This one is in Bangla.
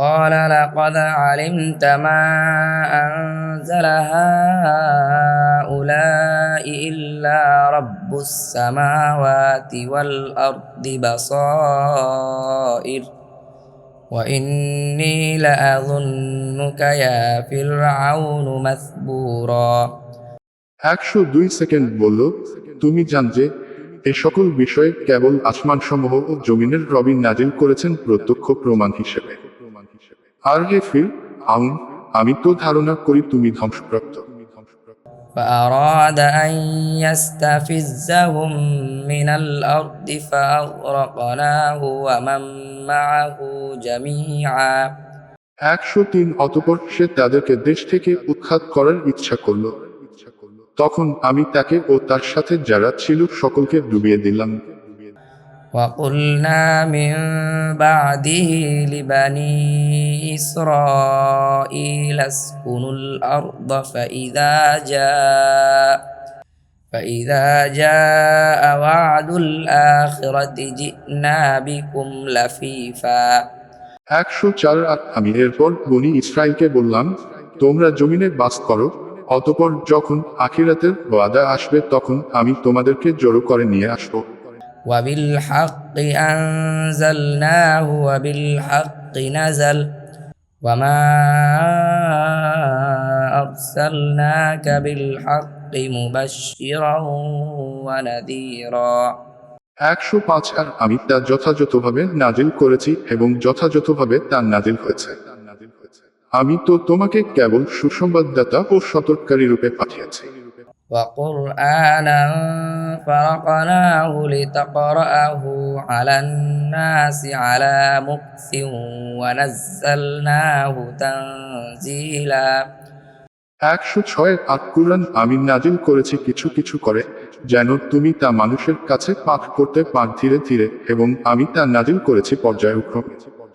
قال لقد علمت ما أنزل هؤلاء إلا رب السماوات والأرض بصائر وإني لأظنك يا فرعون مثبورا একশো দুই সেকেন্ড বলল তুমি জান যে এ সকল বিষয়ে কেবল আসমানসমূহ ও জমিনের রবিন নাজিল করেছেন প্রত্যক্ষ প্রমাণ হিসেবে আর হে ফির আউন আমি তো ধারণা করি তুমি ধ্বংসপ্রাপ্ত فأراد أن يستفزهم من الأرض فأغرقناه ومن معه جميعا একশো তিন অতপর সে তাদেরকে দেশ থেকে উৎখাত করার ইচ্ছা করল তখন আমি তাকে ও তার সাথে যারা ছিল সকলকে ডুবিয়ে দিলাম وقلنا من بعده لبني إسرائيل اسكنوا الأرض فإذا جاء فإذا جاء وعد الآخرة جئنا بكم لفيفا একশো চার আট আমি এরপর বনি ইসরায়েলকে বললাম তোমরা জমিনে বাস করো অতপর যখন আখিরাতের ওয়াদা আসবে তখন আমি তোমাদেরকে জড়ো করে নিয়ে আসবো وبالحق أنزلناه وبالحق نزل وما أرسلناك بالحق مبشرا ونذيرا একশো পাঁচ আর আমি তা যথাযথভাবে নাজিল করেছি এবং যথাযথভাবে তা নাজিল হয়েছে আমি তো তোমাকে কেবল সুসংবাদদাতা ও সতর্ককারী রূপে পাঠিয়েছি وقرآنا فرقناه لتقرأه على الناس على مكث ونزلناه تنزيلا একশো ছয় আট কুরআন আমি নাজিল করেছি কিছু কিছু করে যেন তুমি তা মানুষের কাছে পাঠ করতে পার ধীরে ধীরে এবং আমি তা নাজিল করেছি পর্যায়ক্রমে